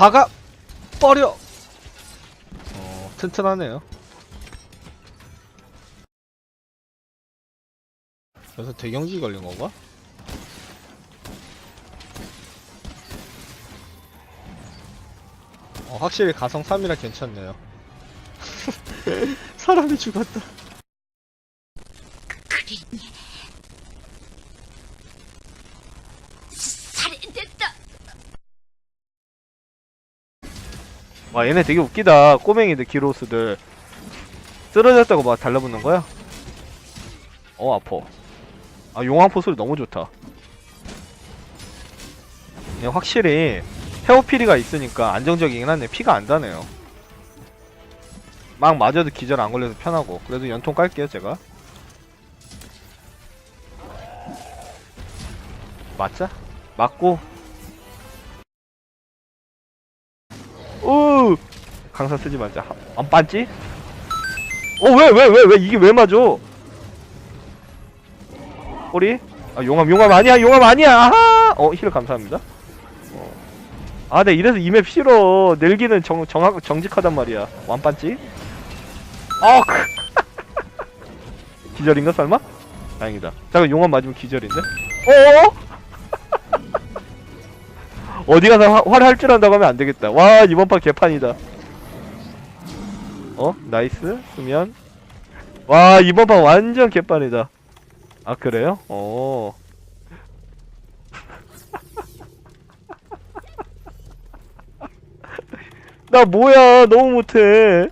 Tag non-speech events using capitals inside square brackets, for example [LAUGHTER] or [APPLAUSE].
박아 버려. 어 튼튼하네요. 그래서 대경지 걸린 건가? 어, 확실히 가성 3이라 괜찮네요. [LAUGHS] 사람이 죽었다. 와 얘네 되게 웃기다. 꼬맹이들 기로스들. 쓰러졌다고 막 달라붙는 거야? 어 아퍼 아 용암포 소리 너무 좋다. 예, 확실히 헤어피리가 있으니까 안정적이긴 한데 피가 안 다네요. 막 맞아도 기절 안 걸려서 편하고. 그래도 연통 깔게요 제가. 맞자? 맞고. 오 강사 쓰지 말자 안 빠지? 어왜 왜 왜 왜 이게 왜 맞아 꼬리? 아 용암 용암 아니야 용암 아니야 아하 어 힐 감사합니다 어. 아네 이래서 이 맵 싫어 넬기는 정, 정확, 정직하단 말이야 완빤지? 어 아, [LAUGHS] 기절인가 설마? 다행이다 잠깐 용암 맞으면 기절인데? 어어? 어디 가서 화, 활 할 줄 안다고 하면 안 되겠다. 와, 이번 판 개판이다. 어? 나이스? 수면? 와, 이번 판 완전 개판이다. 아, 그래요? 어. [LAUGHS] 나 뭐야, 너무 못해.